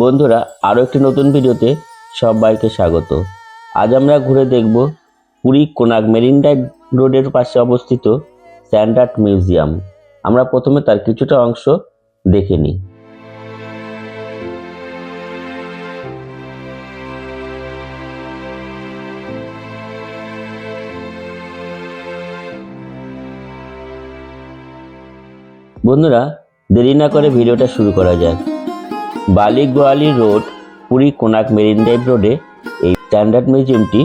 বন্ধুরা আরও একটি নতুন ভিডিওতে সবাইকে স্বাগত। আজ আমরা ঘুরে দেখব পুরী কোনাক মেরিন ড্রাইভ রোডের পাশে অবস্থিত স্ট্যান্ডার্ড মিউজিয়াম। আমরা প্রথমে তার কিছুটা অংশ দেখে নিই। বন্ধুরা, দেরি না করে ভিডিওটা শুরু করা যাক। Bali Goyali road, Puri Konark marine drive রোডে এই স্ট্যান্ডার্ড মিউজিয়ামটি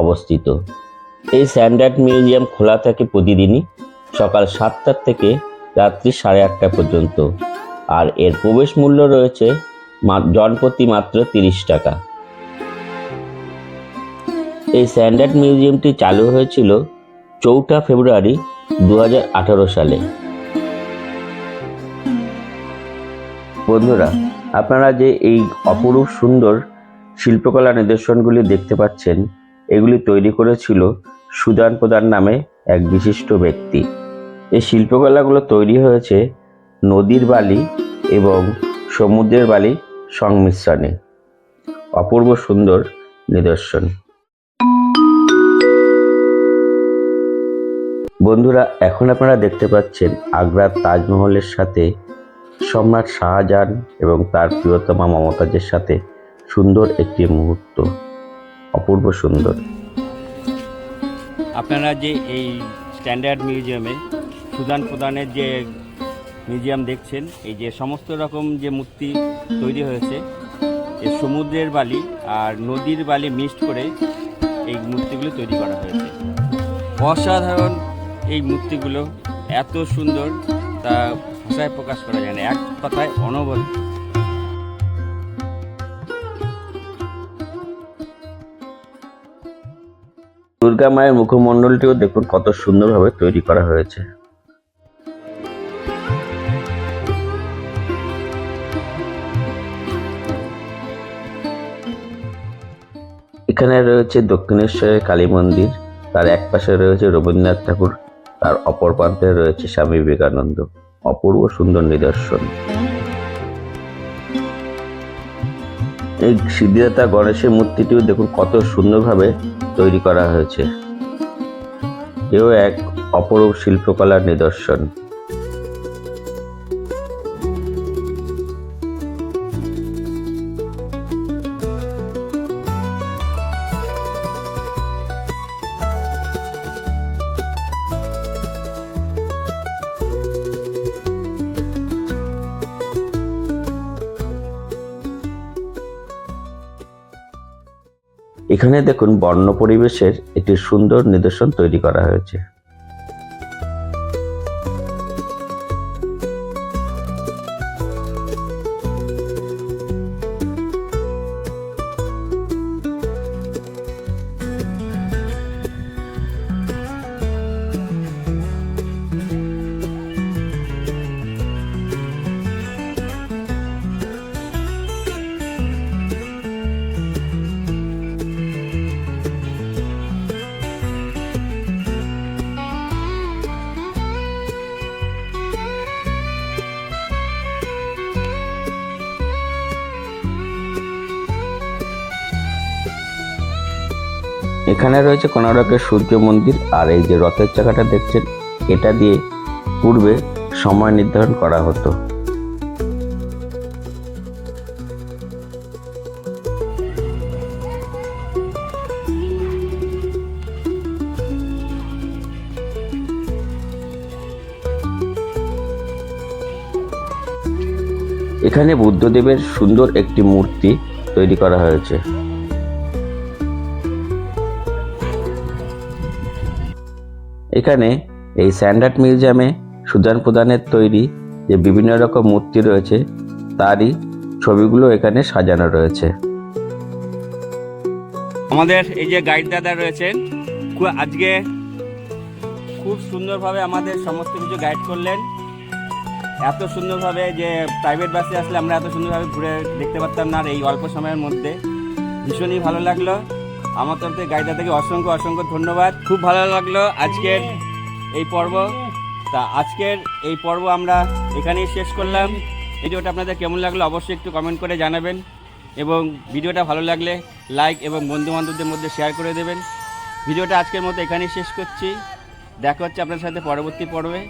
অবস্থিত। এই স্ট্যান্ডার্ড মিউজিয়াম খোলা থাকে প্রতিদিনই সকাল সাতটার থেকে রাত্রি সাড়ে আটটা পর্যন্ত। আর এর প্রবেশ মূল্য রয়েছে জনপ্রতি মাত্র তিরিশ টাকা। এই স্ট্যান্ডার্ড মিউজিয়ামটি চালু হয়েছিল চৌঠা ফেব্রুয়ারি দু হাজার আঠারো সালে। বন্ধুরা আপনারা যে এই অপরূপ সুন্দর শিল্পকলা নিদর্শনগুলি দেখতে পাচ্ছেন, এগুলি তৈরি করেছিল সুদান প্রধান নামে এক বিশিষ্ট ব্যক্তি। এই শিল্পকলাগুলো তৈরি হয়েছে নদীর বালি এবং সমুদ্রের বালি সংমিশ্রণে। অপূর্ব সুন্দর নিদর্শন। বন্ধুরা, এখন আপনারা দেখতে পাচ্ছেন আগ্রার তাজমহলের সাথে সম্রাট শাহজাহান এবং তার প্রিয়তমা মমতাজের সাথে সুন্দর একটি মুহূর্ত, অপূর্ব সুন্দর। আপনারা যে এই স্ট্যান্ডার্ড মিউজিয়ামে সুদান প্রদানের যে মিউজিয়াম দেখছেন, এই যে সমস্ত রকম যে মূর্তি তৈরি হয়েছে এই সমুদ্রের বালি আর নদীর বালি মিক্সড করে এই মূর্তিগুলো তৈরি করা হয়েছে। অসাধারণ এই মূর্তিগুলো, এত সুন্দর, তা ভাষায় প্রকাশ করা যায় না, এক কথায় অনবদ্য দুর্গা মায়ের মুখমণ্ডলটিও দেখুন কত সুন্দরভাবে তৈরি করা হয়েছে। এখানে রয়েছে দক্ষিণেশ্বরের কালী মন্দির, তার এক পাশে রয়েছে রবীন্দ্রনাথ ঠাকুর, তার অপর প্রান্তে রয়েছে স্বামী বিবেকানন্দ। অপূর্ব সুন্দর নিদর্শন। এই সিদ্ধিদাতা গণেশের মূর্তিটিও দেখুন কত সুন্দরভাবে তৈরি করা হয়েছে। এও এক অপরূপ শিল্পকলার নিদর্শন। এখানে দেখুন বর্ণ পরিবেশের একটি সুন্দর নিদর্শন তৈরি করা হয়েছে। এখানে রয়েছে কোনারকের সূর্য মন্দির, আর এই যে রথের চাকাটা দেখছেন, এটা দিয়ে পূর্বে সময় নির্ধারণ করা হতো। এখানে বুদ্ধদেবের সুন্দর একটি মূর্তি তৈরি করা হয়েছে। এখানে এই স্যান্ডার্ড মিউজিয়ামে সুদান প্রদানের তৈরি যে বিভিন্ন রকম মূর্তি রয়েছে, তারই ছবিগুলো এখানে সাজানো রয়েছে। আমাদের এই যে গাইড দাদা রয়েছেন আজকে খুব সুন্দরভাবে আমাদের সমস্ত কিছু গাইড করলেন। এত সুন্দরভাবে যে প্রাইভেট বাসে আসলে আমরা এত সুন্দরভাবে ঘুরে দেখতে পারতাম না এই অল্প সময়ের মধ্যে। ভীষণই ভালো লাগল। আমার তরফ থেকে গাইড দাদাকে অসংখ্য অসংখ্য ধন্যবাদ। খুব ভালো লাগল আজকের এই পর্ব। তা আজকের এই পর্ব আমরা এখানেই শেষ করলাম। ভিডিওটা আপনাদের কেমন লাগল অবশ্যই একটু কমেন্ট করে জানাবেন। এবং ভিডিওটা ভালো লাগলে লাইক এবং বন্ধু বান্ধবদের মধ্যে শেয়ার করে দেবেন। ভিডিওটা আজকের মতো এখানেই শেষ করছি। দেখা হচ্ছে আপনার সাথে পরবর্তী পর্বে।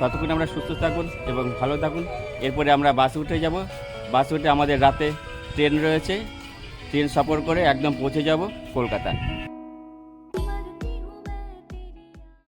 ততক্ষণ আমরা সুস্থ থাকুন এবং ভালো থাকুন। এরপরে আমরা বাসে উঠে যাব। বাসে উঠে আমাদের রাতে ট্রেন রয়েছে। ট্রেন সফর করে একদম পৌঁছে যাব কলকাতা।